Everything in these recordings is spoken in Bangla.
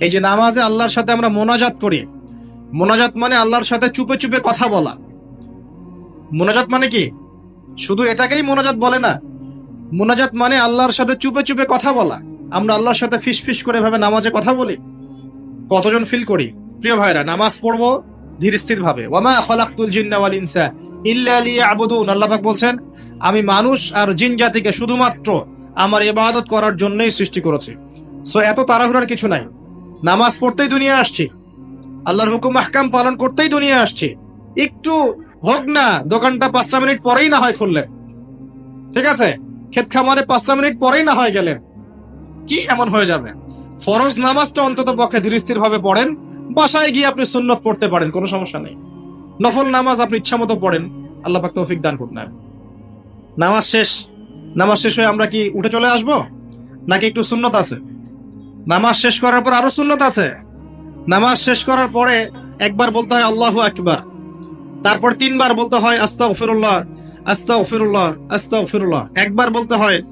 এই যে নামাজে আল্লাহর সাথে আমরা মোনাজাত করি। মোনাজাত মানে আল্লাহর সাথে চুপে চুপে কথা বলা। মোনাজাত মানে কি? শুধু এটাকেই মোনাজাত বলে না। মোনাজাত মানে আল্লাহর সাথে চুপে চুপে কথা বলা। আমরা আল্লাহর সাথে ফিস ফিস করে ভাবে নামাজে কথা বলি। কতজন ফিল করি? প্রিয় ভাইরা, নামাজ পড়ব ধীর স্থির ভাবে ওয়ামা খলাকুল জিন্না ওয়াল ইনসা ইল্লা লিয়াবুদুন। আল্লাহ পাক বলছেন, আমি মানুষ আর জিন জাতিকে শুধুমাত্র আমার ইবাদত করার জন্যই সৃষ্টি করেছি। সো এত তাড়াহুড়ার কিছু নাই। নামাজ পড়তেই দুনিয়া আসছি। আল্লাহর হুকুম আহকাম পালন করতেই দুনিয়া আসছি। একটু হোক না, দোকানটা পাঁচটা মিনিট পরেই না হয় খুললেন। ঠিক আছে? ক্ষেত খামারে পাঁচটা মিনিট পরেই না হয় গেলেন। কি এমন হয়ে যাবে? ফরজ নামাজটা অন্তত পক্ষে ধীর স্থির ভাবে পড়েন। বাসায় গিয়ে আপনি সুন্নত পড়তে পারেন, কোনো সমস্যা নেই। নফল নামাজ আপনি ইচ্ছা মতো পড়েন। আল্লাহ তৌফিক দান করুন নামাজ শেষ। নামাজ শেষ হয়ে আমরা কি উঠে চলে আসব? নাকি একটু সুন্নত আছে? নামাজ শেষ করার পর আরও সুন্নত আছে। নামাজ শেষ করার পরে একবার বলতে হয় আল্লাহু আকবার। তারপর তিনবার বলতে হয় আস্তা ওফিরুল্লাহ আস্তা ওফিরুল্লাহ আস্তা ওফিরুল্লাহ একবার বলতে হয়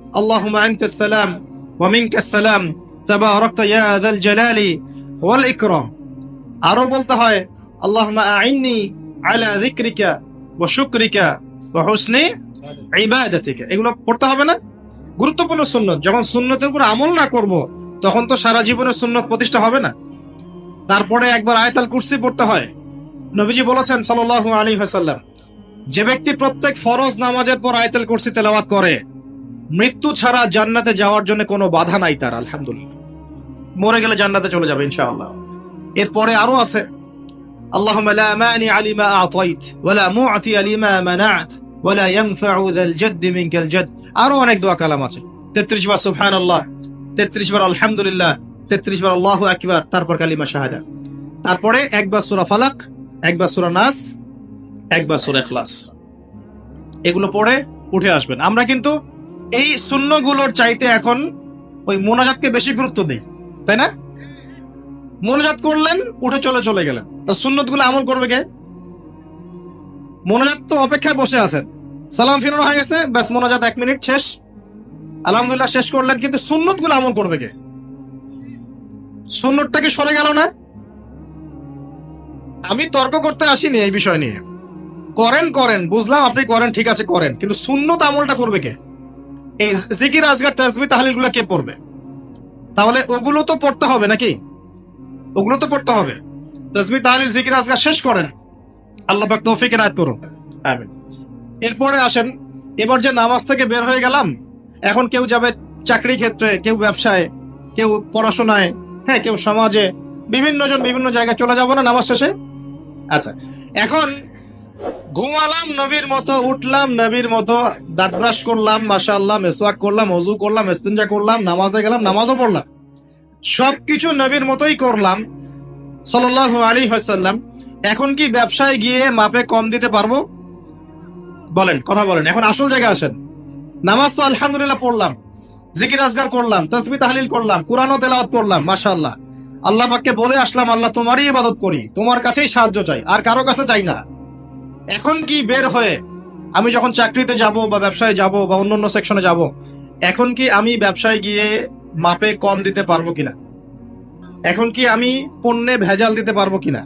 আনতাস সালাম আরও বলতে হয় এগুলো পড়তে হবে না। গুরুত্বপূর্ণ সুন্নত। যখন সুন্নতের উপর আমল না করব তখন তো সারা জীবনে সুন্নত প্রতিষ্ঠা হবে না। তারপরে একবার আয়তাল কুর্সি পড়তে হয়। নবীজি বলেছেন সাল আলী হাসাল্লাম যে ব্যক্তি প্রত্যেক ফরজ নামাজের পর আয়তাল কুর্সি তেলাওয়াত করে, মৃত্যু ছাড়া জান্নাতে যাওয়ার জন্য কোনো বাধা নাই তার, আলহামদুলিল্লাহ। মরে গেলে জান্নাতে চলে যাবে ইনশাআল্লাহ। এরপরে আরও আছে আল্লাহ আরও অনেক দোয়া কালাম আছে। 33 বার সুবহানাল্লাহ 33 বার আলহামদুলিল্লাহ 33 বার আল্লাহ আকবার, তারপর কালিমা শাহাদা। তারপরে একবার সূরা ফালাক, একবার সূরা নাস, একবার সূরা ইখলাস। এগুলো পড়ে উঠে আসবেন। আমরা কিন্তু এই শূন্যগুলোর চাইতে এখন ওই মোনাজাতকে বেশি গুরুত্ব দিই, তাই না? মোনাজাত করলেন, উঠে চলে চলে গেলেন। তা সুন্নতগুলো আমল করবে কে? মোনাজাত তো অপেক্ষায় বসে আছেন। সালাম ফিরানো হয়ে গেছে, ব্যাস মোনাজাত এক মিনিট শেষ। আলহামদুলিল্লাহ শেষ করলেন, কিন্তু সুন্নতগুলো আমল করবে কে? সুন্নতটা কি সরে গেল না? আমি তর্ক করতে আসিনি এই বিষয় নিয়ে। করেন করেন, বুঝলাম আপনি করেন, ঠিক আছে, করেন, কিন্তু সুন্নত আমলটা করবে কে? এই জিকির, আজগার তাসবি তাহলিল কে পড়বে? তাহলে ওগুলো তো পড়তে হবে নাকি? ওগুলো তো পড়তে হবে। তসবি তাহলিল, জিকির, আজগার শেষ করেন। আল্লাহ পাক তৌফিকের আয়াত করুন। আমিন। এরপরে আসেন, এবার যে নামাজ থেকে বের হয়ে গেলাম এখন কেউ যাবে চাকরি ক্ষেত্রে, কেউ ব্যবসায়, কেউ পড়াশোনায় হ্যাঁ কেউ সমাজে, বিভিন্ন জন বিভিন্ন জায়গায় চলে যাব না নামাজ শেষে? আচ্ছা এখন ঘুমালাম নবীর মতো, উঠলাম নবীর মতো, দাঁত ব্রাশ করলাম, মাশাআল্লাহ, মেসওয়াক করলাম, অজু করলাম, ইস্তেঞ্জা করলাম, নামাজে গেলাম, নামাজও পড়লাম। সবকিছু নবীর মতোই করলাম, সাল্লাল্লাহু আলাইহি ওয়াসাল্লাম। এখন কি ব্যবসায় গিয়ে মাপে কম দিতে পারব? বলেন, কথা বলেন, এখন আসল জায়গায় আসেন। নামাজ তো আলহামদুলিল্লাহ পড়লাম, জিকির আজগার করলাম তসবি তাহলিল করলাম কোরআনও তেলাওয়াত করলাম, মাশাআল্লাহ। আল্লাহ পাককে বলে আসলাম, আল্লাহ তোমারই ইবাদত করি, তোমার কাছেই সাহায্য চাই, আর কারও কাছে চাই না। এখন কি বের হয়ে আমি যখন চাকরিতে যাব বা ব্যবসায় যাব বা অন্য অন্য সেকশনে যাব, এখন কি আমি ব্যবসায় গিয়ে মাপে কম দিতে পারব কিনা? এখন কি আমি পণ্যে ভেজাল দিতে পারব কিনা?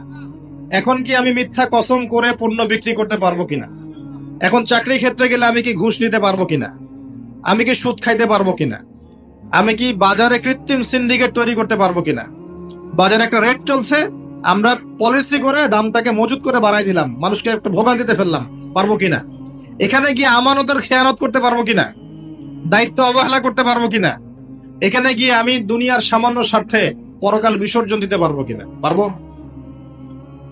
এখন কি আমি মিথ্যা কসম করে পণ্য বিক্রি করতে পারব কিনা? এখন চাকরি ক্ষেত্রে গেলে আমি কি ঘুষ নিতে পারব কিনা? আমি কি সুদ খাইতে পারব কিনা? আমি কি বাজারে কৃত্রিম সিন্ডিকেট তৈরি করতে পারব কিনা? বাজারে একটা রেট চলছে, আমরা পলিসি করে দামটাকে মজুত করে বাড়াই দিলাম, মানুষকে একটা ভোগান্তিতে ফেললাম, পারব কিনা? এখানে গিয়ে আমানতের খেয়ানত করতে পারব কিনা? দায়িত্ব অবহেলা করতে পারব কিনা? এখানে গিয়ে আমি দুনিয়ার সামান্য স্বার্থে পরকাল বিসর্জন দিতে পারব কিনা? পারব?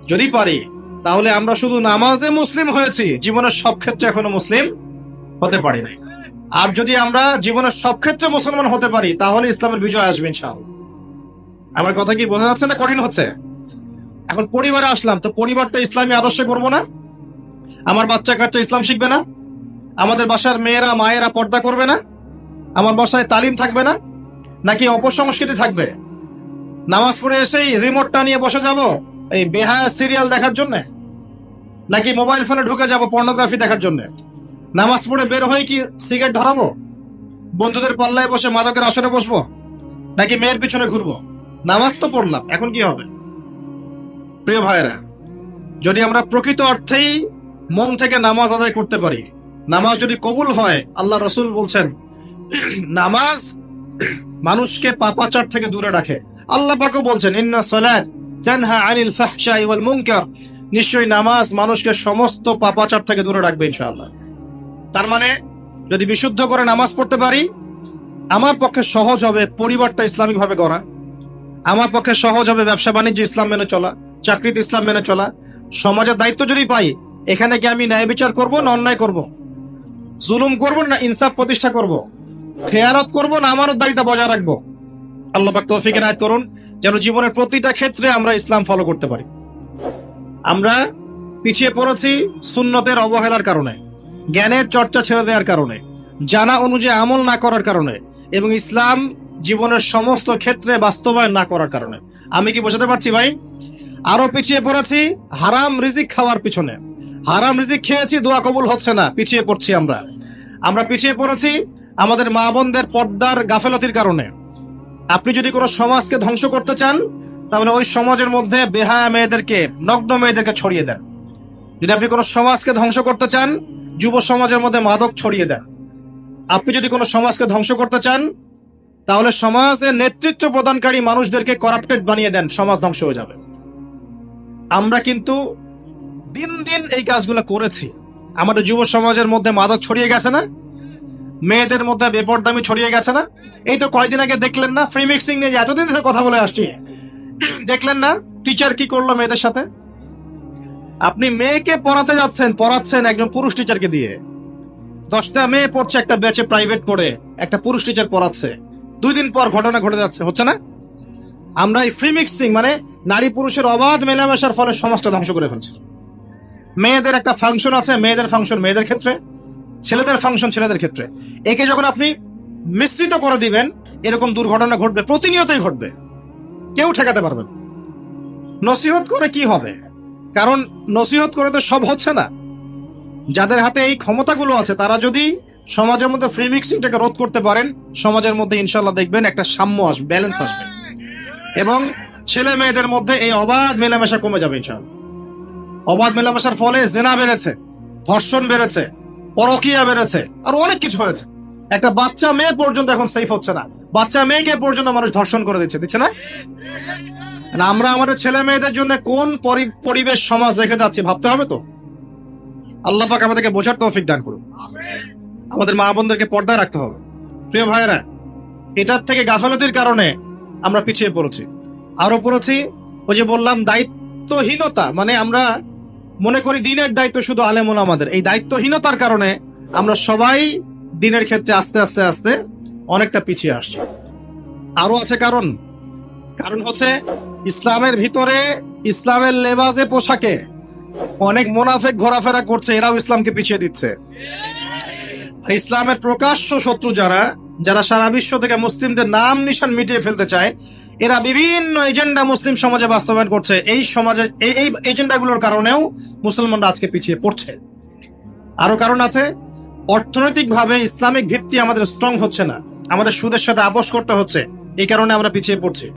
যদি পারি, তাহলে আমরা শুধু নামাজে মুসলিম হয়েছি, জীবনের সব ক্ষেত্রে এখনও মুসলিম হতে পারি নাই। আর যদি আমরা জীবনের সব ক্ষেত্রে মুসলমান হতে পারি, তাহলে ইসলামের বিজয় আসবে ইনশাআল্লাহ। আমার কথা কি বোঝা যাচ্ছে না কঠিন হচ্ছে? এখন পরিবারে আসলাম, তো পরিবারটা ইসলামী আদর্শে করব না? আমার বাচ্চা কাচ্চা ইসলাম শিখবে না? আমাদের বাসার মেয়েরা, মায়েরা পর্দা করবে না? আমার বাসায় তালিম থাকবে না? নাকি অপসংস্কৃতি থাকবে? নামাজ পড়ে এসেই রিমোটটা নিয়ে বসে যাব, এই বেহায়া সিরিয়াল দেখার জন্য? নাকি মোবাইল ফোনে ঢুকে যাব পর্নোগ্রাফি দেখার জন্য? নামাজ পড়ে বের হয়ে কি সিগারেট ধরাবো? বন্ধুদের পাল্লায় বসে মাদকের আসরে বসবো? নাকি মেয়ের পিছনে ঘুরবো? নামাজ তো পড়লাম, এখন কি হবে? প্রিয় ভাইরা যদি আমরা প্রকৃত অর্থেই মন থেকে নামাজ আদায় করতে পারি, নামাজ যদি কবুল হয়, আল্লাহ রসুল বলছেন, নামাজ মানুষকে পাপাচার থেকে দূরে রাখে। আল্লাহ পাকও বলছেন, ইন্না সালাত তানহা আনিল ওয়াল মুনকার। নিশ্চয়ই নামাজ মানুষকে সমস্ত পাপাচার থেকে দূরে রাখবে ইনশাআল্লাহ। তার মানে যদি বিশুদ্ধ করে নামাজ পড়তে পারি, আমার পক্ষে সহজ হবে পরিবারটা ইসলামিক ভাবে গড়া, আমার পক্ষে সহজ হবে ব্যবসা বাণিজ্য ইসলাম মেনে চলা, চাকরিতে ইসলাম মেনে চলা, সমাজের দায়িত্ব যদি পাই, এখানে কি আমি ন্যায় বিচার করব না অন্যায় করব? জুলুম করব না ইনসাফ প্রতিষ্ঠা করব? খেয়ানত করব না আমারও দায়িত্ব বজায় রাখব? আল্লাহ পাক তৌফিক এনায়েত করুন, যেন জীবনের প্রতিটা ক্ষেত্রে আমরা ইসলাম ফলো করতে পারি। আমরা পিছিয়ে পড়েছি সুন্নতের অবহেলার কারণে। জ্ঞানের চর্চা ছেড়ে দেওয়ার কারণে, জানা অনুযায়ী আমল না করার কারণে এবং ইসলাম জীবনের সমস্ত ক্ষেত্রে বাস্তবায়ন না করার কারণে। আমি কি বোঝাতে পারছি ভাই? আরও পিছিয়ে পড়েছি, হারাম রিজিক খাওয়ার পিছনে। হারাম রিজিক খেয়েছি, দোয়া কবুল হচ্ছে না, পিছিয়ে পড়ছি আমরা। আমরা পিছিয়ে পড়েছি আমাদের মা বোনদের পর্দার গাফেলতির কারণে। আপনি যদি কোনো সমাজকে ধ্বংস করতে চান, তাহলে ওই সমাজের মধ্যে বেহায়া মেয়েদেরকে, নগ্ন মেয়েদেরকে ছড়িয়ে দেন। যদি আপনি কোনো সমাজকে ধ্বংস করতে চান, যুব সমাজের মধ্যে মাদক ছড়িয়ে দেন। আপনি যদি কোনো সমাজকে ধ্বংস করতে চান, তাহলে সমাজের নেতৃত্ব প্রদানকারী মানুষদেরকে করাপ্টেড বানিয়ে দেন, সমাজ ধ্বংস হয়ে যাবে। আমরা কিন্তু দিন দিন এই কাজগুলো করেছি। আমাদের যুব সমাজের মধ্যে মাদক ছড়িয়ে গেছে না? মেয়েদের মধ্যে বেপরদামি ছড়িয়ে গেছে না? এই তো কয়দিন আগে দেখলেন না ফ্রি মিক্সিং নিয়ে এতদিন ধরে কথা বলে আসছি। দেখলেন না টিচার কি করল মেয়েদের সাথে? আপনি মেয়েকে পড়াতে যাচ্ছেন, পড়াচ্ছেন একজন পুরুষ টিচারকে দিয়ে। দশটা মেয়ে পড়ছে একটা ব্যাচে প্রাইভেট করে, একটা পুরুষ টিচার পড়াচ্ছে। দুই দিন পর ঘটনা ঘটে যাচ্ছে, হচ্ছে না? আমরা এই ফ্রি মিক্সিং মানে নারী পুরুষের অবাধ মেলামেশার ফলে সমাজটা ধ্বংস করে ফেলছি। মেয়েদের একটা ফাংশন আছে, মেয়েদের ফাংশন মেয়েদের ক্ষেত্রে, ছেলেদের ফাংশন ছেলেদের ক্ষেত্রে। একে যখন আপনি মিশ্রিত করে দিবেন, এরকম দুর্ঘটনা ঘটবে, প্রতিনিয়তই ঘটবে। কেউ ঠেকাতে পারবেন নসিহত করে কি হবে? কারণ নসিহত করে তো সব হচ্ছে না। যাদের হাতে এই ক্ষমতাগুলো আছে, তারা যদি সমাজের মধ্যে ফ্রি মিক্সিংটাকে রোধ করতে পারেন, সমাজের মধ্যে ইনশাল্লাহ দেখবেন একটা সাম্য আসবে ব্যালেন্স আসবে। এবং ছেলে মেয়েদের মধ্যে এই অবাধ মেলামেশা কমে যাবে ইনশাল্লাহ অবাধ মেলামেশার ফলে জেনা বেড়েছে, ধর্ষণ বেড়েছে, পরকিয়া বেড়েছে, আর অনেক কিছু হয়েছে। একটা বাচ্চা মেয়ে পর্যন্ত এখন সেফ হচ্ছে না। বাচ্চা মেয়েকে পর্যন্ত মানুষ ধর্ষণ করে দিচ্ছে দিচ্ছে না? আমরা আমাদের ছেলে মেয়েদের জন্য কোন পরি- পরিবেশ, সমাজ রেখে যাচ্ছি ভাবতে হবে তো? আল্লাহ পাক আমাদেরকে বোঝার তৌফিক দান করুন। আমাদের মা বোনদেরকে পর্দায় রাখতে হবে। প্রিয় ভাইয়েরা, এটার থেকে গাফালতির কারণে আমরা পিছিয়ে পড়েছি। আরও পড়েছি, ওই যে বললাম, দায়িত্বহীনতা মানে আমরা মনে করি দিনের দায়িত্ব শুধু আলেমন আমাদের। এই দায়িত্বহীনতার কারণে আমরা সবাই দিনের ক্ষেত্রে আস্তে আস্তে আস্তে অনেকটা পিছিয়ে আসছি। আরও আছে কারণ। কারণ হচ্ছে ইসলামের ভিতরে ইসলামের লেবাজে পোশাকে অনেক মোনাফেক ঘোরাফেরা করছে, এরাও ইসলামকে পিছিয়ে দিচ্ছে। ইসলামের প্রকাশ্য শত্রু যারা যারা সারা বিশ্ব থেকে মুসলিমদের নাম নিশান মিটিয়ে ফেলতে চায়, এরা বিভিন্ন এজেন্ডা মুসলিম সমাজে বাস্তবায়ন করছে। এই সমাজে, এই এই এজেন্ডাগুলোর কারণেও মুসলমানরা আজকে পিছিয়ে পড়ছে। আরও কারণ আছে অর্থনৈতিকভাবে ইসলামিক ভিত্তি আমাদের স্ট্রং হচ্ছে না। আমাদের সুদের সাথে আপোষ করতে হচ্ছে। এই কারণে আমরা পিছিয়ে পড়ছি।